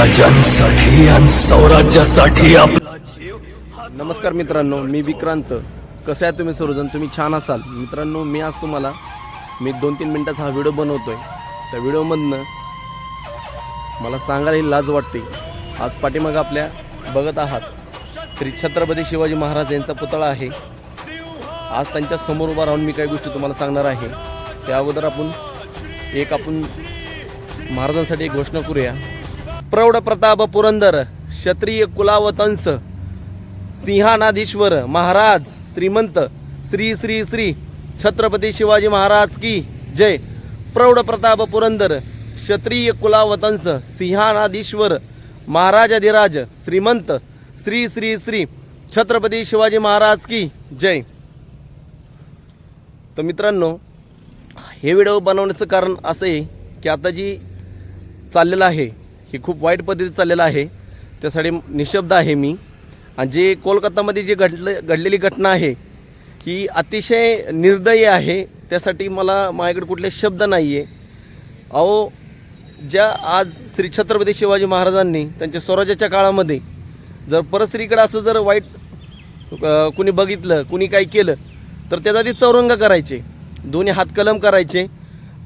राजांसाठी आणि स्वराज्यासाठी आपला जीव नमस्कार मित्रांनो मी विक्रांत. कसं आहे तुम्ही सर्वजण? तुम्ही छान असाल. मित्रांनो मी आज तुम्हाला मी दोन तीन मिनटाचा हा व्हिडिओ बनवतोय. त्या व्हिडिओमधनं मला सांगायला लाज वाटते. आज पाठीमाग आपल्या बघत आहात श्री छत्रपती शिवाजी महाराज यांचा पुतळा आहे. आज त्यांच्यासमोर उभा राहून मी काही गोष्टी तुम्हाला सांगणार आहे. त्या अगोदर आपण एक आपण महाराजांसाठी एक घोषणा करूया. प्रौढ प्रताप पुरंदर क्षत्रिय कुलावतंस सिंहानाधीश्वर महाराज श्रीमंत श्री श्री श्री छत्रपती शिवाजी महाराज की जय. प्रौढ प्रताप पुरंदर क्षत्रिय कुलावतंस सिंहानाधीश्वर महाराजाधिराज श्रीमंत श्री श्री श्री छत्रपती शिवाजी महाराज की जय. तर मित्रांनो हे व्हिडिओ बनवण्याचं कारण असं आहे की आता जी चाललेलं आहे हे खूप वाईट पद्धतीत चाललेलं आहे. त्यासाठी निशब्द आहे मी. आणि जे कोलकातामध्ये जी घडलं घडलेली घटना आहे ही अतिशय निर्दयी आहे. त्यासाठी मला माझ्याकडे कुठले शब्द नाही आहे अहो ज्या आज श्री छत्रपती शिवाजी महाराजांनी त्यांच्या स्वराज्याच्या काळामध्ये जर परस्त्रीकडं असं जर वाईट कुणी बघितलं कुणी काही केलं तर त्याचा ती चौरंग करायचे. दोन्ही हात कलम करायचे.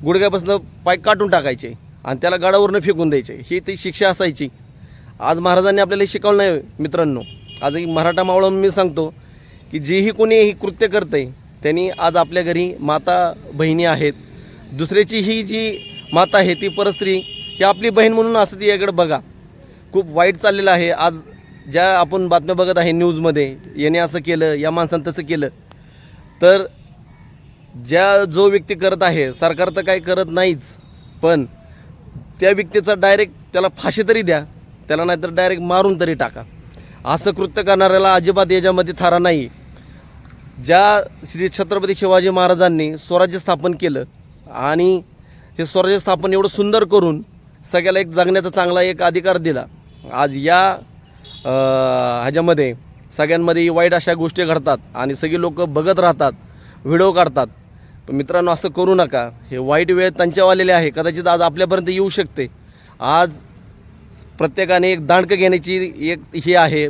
गुडघ्यापासून पाय काटून टाकायचे. आणि त्याला गडावरनं फेकून द्यायचे. ही ती शिक्षा असायची. आज महाराजांनी आपल्याला शिकवलं नाही मित्रांनो. आज एक मराठा मावळा मी सांगतो की जेही कोणी ही कृत्य करते त्यांनी आज आपल्या घरी माता बहिणी आहेत. दुसऱ्याची ही जी माता आहे ती परस्त्री ही आपली बहीण म्हणून असं ती याकडे बघा. खूप वाईट चाललेलं आहे. आज ज्या आपण बातम्या बघत आहे न्यूजमध्ये याने असं केलं या माणसानं तसं केलं. तर ज्या जो व्यक्ती करत आहे सरकार तर काही करत नाहीच पण त्या व्यक्तीचा डायरेक्ट त्याला फाशी तरी द्या त्याला नाहीतर डायरेक्ट मारून तरी टाका. असं कृत्य करणाऱ्याला अजिबात याच्यामध्ये थारा नाही. ज्या श्री छत्रपती शिवाजी महाराजांनी स्वराज्य स्थापन केलं आणि हे स्वराज्य स्थापन एवढं सुंदर करून सगळ्याला एक जगण्याचा चांगला एक अधिकार दिला आज या ह्याच्यामध्ये सगळ्यांमध्ये वाईट अशा गोष्टी घडतात आणि सगळी लोक बघत राहतात व्हिडिओ काढतात. पण मित्रांनो असं करू नका. हे वाईट वेळ त्यांच्यावालेले आहे. कदाचित आज आपल्यापर्यंत येऊ शकते. आज प्रत्येकाने एक दांडकं घेण्याची एक हे आहे.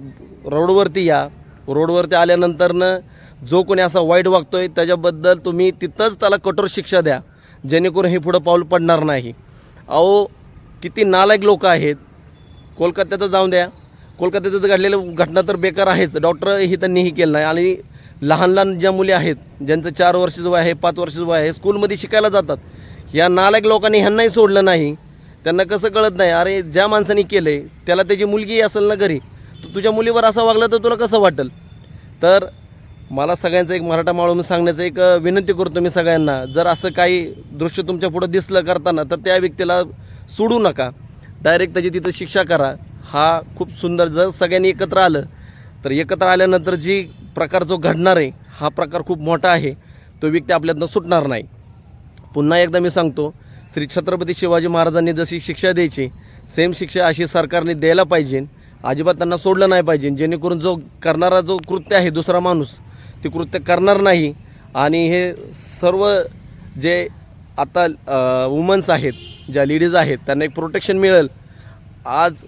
रोडवरती या. रोडवरती आल्यानंतरनं जो कोणी असा वाईट वागतो आहे त्याच्याबद्दल तुम्ही तिथंच त्याला कठोर शिक्षा द्या. जेणेकरून हे पुढं पाऊल पडणार नाही. अहो किती नालायक लोक आहेत. कोलकात्याचं जाऊन द्या. कोलकात्याचं तर घडलेलं घटना तर बेकार आहेच. डॉक्टर ही त्यांनीही केलं नाही. आणि लहान लहान ज्या मुली आहेत ज्यांचं चार वर्षाचं वय आहे पाच वर्षाचं वय आहे स्कूलमध्ये शिकायला जातात. या नालायक लोकांनी ह्यांनाही सोडलं नाही. त्यांना कसं कळत नाही अरे ज्या माणसाने केलं आहे त्याला त्याची मुलगी असेल ना घरी तर तुझ्या मुलीवर असं वागलं तर तुला कसं वाटेल? तर मला सगळ्यांचं एक मराठा माळून सांगण्याचं एक विनंती करतो मी सगळ्यांना. जर असं काही दृश्य तुमच्या पुढं दिसलं करताना तर त्या व्यक्तीला सोडू नका. डायरेक्ट त्याची तिथं शिक्षा करा. हा खूप सुंदर जर सगळ्यांनी एकत्र आलं तर एकत्र आल्यानंतर जी प्रकार जो घडणार आहे हा प्रकार खूप मोठा आहे. तो व्यक्ती आपल्यातनं सुटणार नाही. पुन्हा एकदा मी सांगतो श्री छत्रपती शिवाजी महाराजांनी जशी शिक्षा द्यायची सेम शिक्षा अशी सरकारने द्यायला पाहिजे. अजिबात त्यांना सोडलं नाही पाहिजे. जेणेकरून जो करणारा जो कृत्य आहे दुसरा माणूस ते कृत्य करणार नाही. आणि हे सर्व जे आता वुमन्स आहेत ज्या लेडीज आहेत त्यांना एक प्रोटेक्शन मिळेल. आज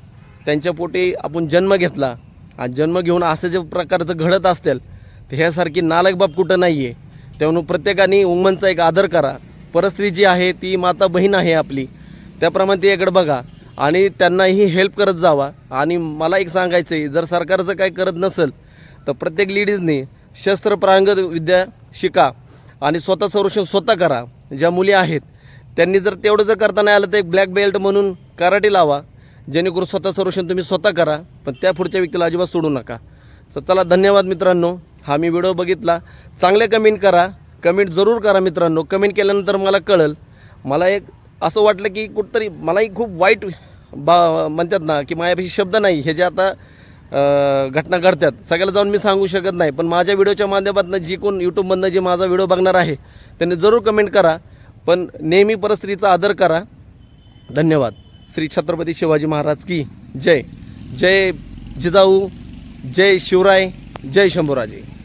त्यांच्या पोटी आपण जन्म घेतला आज जन्म घेऊन असं जे प्रकारचं घडत असतील तर ह्यासारखी नालक बाप कुठं नाही आहे त्यामुळं प्रत्येकाने वुमनचा एक आदर करा. परस्त्री जी आहे ती माता बहीण आहे आपली. त्याप्रमाणे ती इकडे बघा. आणि त्यांनाही हेल्प करत जावा. आणि मला एक सांगायचं आहे जर सरकारचं काय करत नसेल तर प्रत्येक लेडीजने शस्त्र प्रांगत विद्या शिका. आणि स्वतः संरक्षण स्वतः करा. ज्या मुली आहेत त्यांनी जर तेवढं जर करता नाही आलं तर एक ब्लॅक बेल्ट म्हणून कराटे लावा. जेणेकरून स्वतः संरक्षण तुम्ही स्वतः करा पण त्या पुढच्या व्यक्तीला अजिबात सोडू नका. तर चला धन्यवाद मित्रांनो. हा मी व्हिडिओ बघितला. चांगले कमेंट करा. कमेंट जरूर करा मित्रांनो. कमेंट केल्यानंतर मला कळल. मला एक असं वाटलं की कुठंतरी मलाही खूप वाईट बा म्हणतात ना की माझ्यापाशी शब्द नाही. हे जे आता घटना घडतात. सगळ्याला जाऊन मी सांगू शकत नाही. पण माझ्या व्हिडिओच्या माध्यमातून जी कोण यूट्यूबमधनं जे माझा व्हिडिओ बघणार आहे त्यांनी जरूर कमेंट करा. पण नेहमी परस्त्रीचा आदर करा. धन्यवाद. श्री छत्रपती शिवाजी महाराज की जय. जय जिजाऊ जय शिवराय जय शंभूराजे.